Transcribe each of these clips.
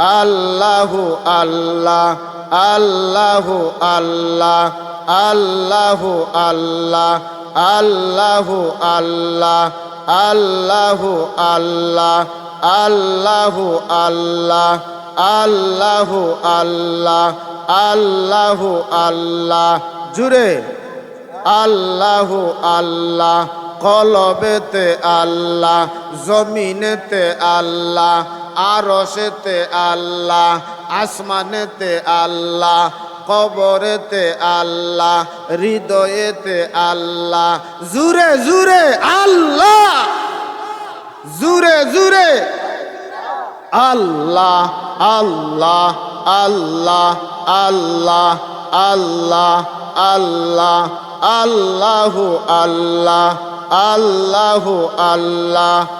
আল্লাহু আল্লাহ আল্লাহু আল্লাহ আল্লাহু আল্লাহ আল্লাহু আল্লাহ আল্লাহু আল্লাহ আল্লাহু আল্লাহ আল্লাহু আল্লাহ আল্লাহু আল্লাহ। জুড়ে আল্লাহু আল্লাহ, কলবেতে আল্লাহ, জমিনেতে আল্লাহ আরশেতে আল্লাহ, আসমানেতে আল্লাহ, কবরেতে আল্লাহ, হৃদয়েতে আল্লাহ। জুরে জুরে আল্লাহ! জুরে জুরে আল্লাহ আল্লাহ আল্লাহ আল্লাহ আল্লাহ আল্লাহ, আল্লাহু আল্লাহ আল্লাহু আল্লাহ।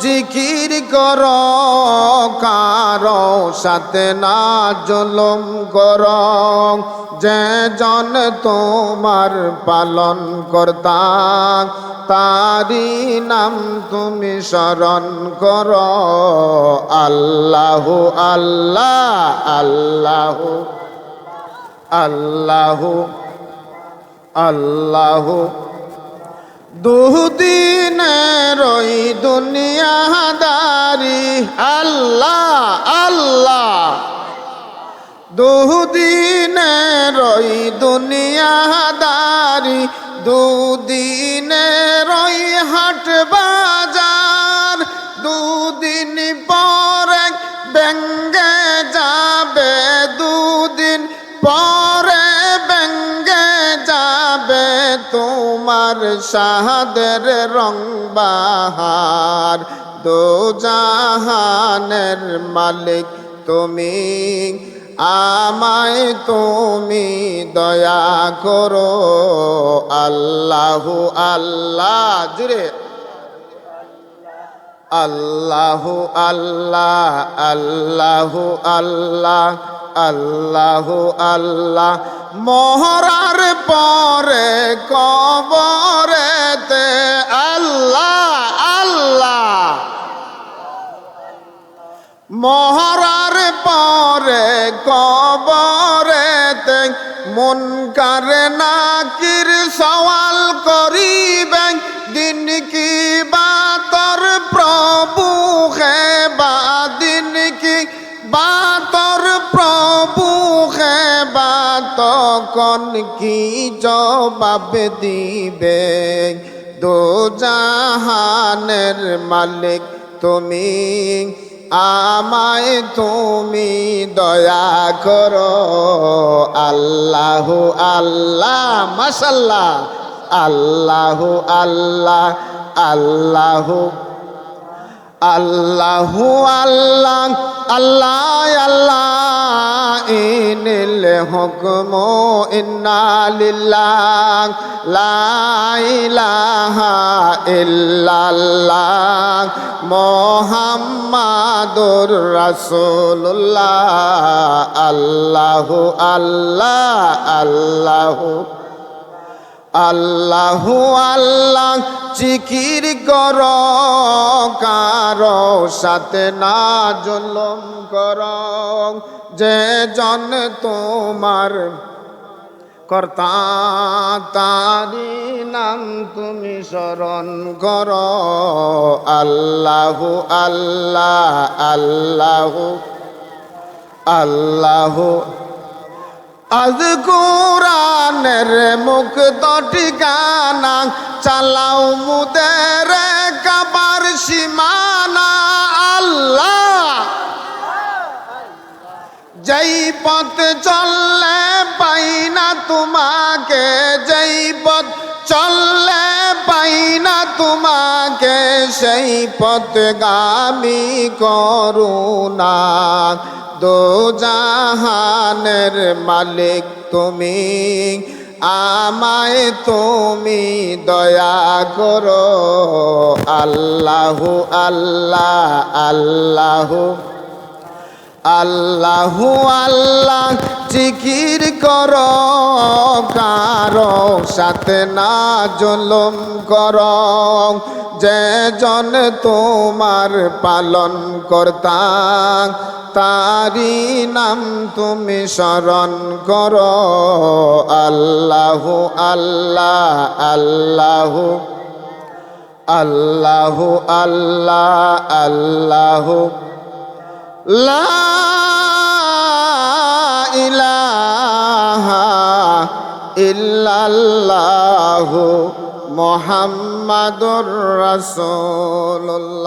জিকির কর, কারও সাথে না জলম কর। যে জন তোমার পালন কর্তা তারি নাম তুমি স্মরণ কর। আল্লাহ আল্লাহ আল্লাহ আল্লাহ আল্লাহ। দুদিনের দুনিয়াদারি দুদিনের ওই হাট বাজার। দুদিন পরে ব্যঙ্গে যাবে, দুদিন পরে ব্যঙ্গে যাবে তোমার শাহাদের রং বাহার। দো জাহানের মালিক তুমি আমায় তুমি দয়া করো, আল্লাহু আল্লাহ, জুড়ে। আল্লাহু আল্লাহ আল্লাহু আল্লাহ আল্লাহু আল্লাহ। মহরার পরে কবরেতে আল্লাহ আল্লাহ। মহরার পরে কবরেতে মন কারে নাকির সওয়াল করিবেন। দিন কি বাতর প্রভু? হে বা, দিন কি বাতর প্রভু? হে বা, তখন কি জবাব দিবে দো জাহানের মালিক তুমি আমায় তুমি দয়া করো। আল্লাহ আল্লাহ মাসাল্লাহ আল্লাহ আল্লাহ আল্লাহ আল্লাহ আল্লাহ আল্লাহ আল্লাহ। আনিল হুকম ইন্নালিল্লাহ লাইলাহা ইল্লাল্লাহ মোহাম্মাদুর রাসূলুল্লাহ আল্লাহু আল্লাহ আল্লাহু আল্লাহু আল্লাহ চিকির কর, কারও সাথে না জলম কর। যে জন তোমার কর্তা তারি নাম তুমি স্মরণ কর। আল্লাহু আল্লাহ, আল্লাহু আল্লাহু আজ কোরআনের মুক্ত ঠিকানা চালাও মুদের কাবার সীমানা, আল্লাহ। যেই পথ চললে পাই না তোমাকে, যেই পথ চললে পাই না তোমাকে, সেই পথ গামী করুণা। দো জাহানের মালিক তুমি, আমায় তুমি দয়া করো। আল্লাহু আল্লাহ, আল্লাহু আল্লাহু আল্লাহ, জিকির কর। কারও সাথে না জুলুম কর। যে জন তোমার পালন কর্তা তারি নাম তুমি স্মরণ করো। আল্লাহু আল্লাহ আল্লাহ, আল্লাহু আল্লাহ, আল্লাহু। লা ইলাহা ইল্লাল্লাহু মুহাম্মাদুর রাসূলুল্লাহ।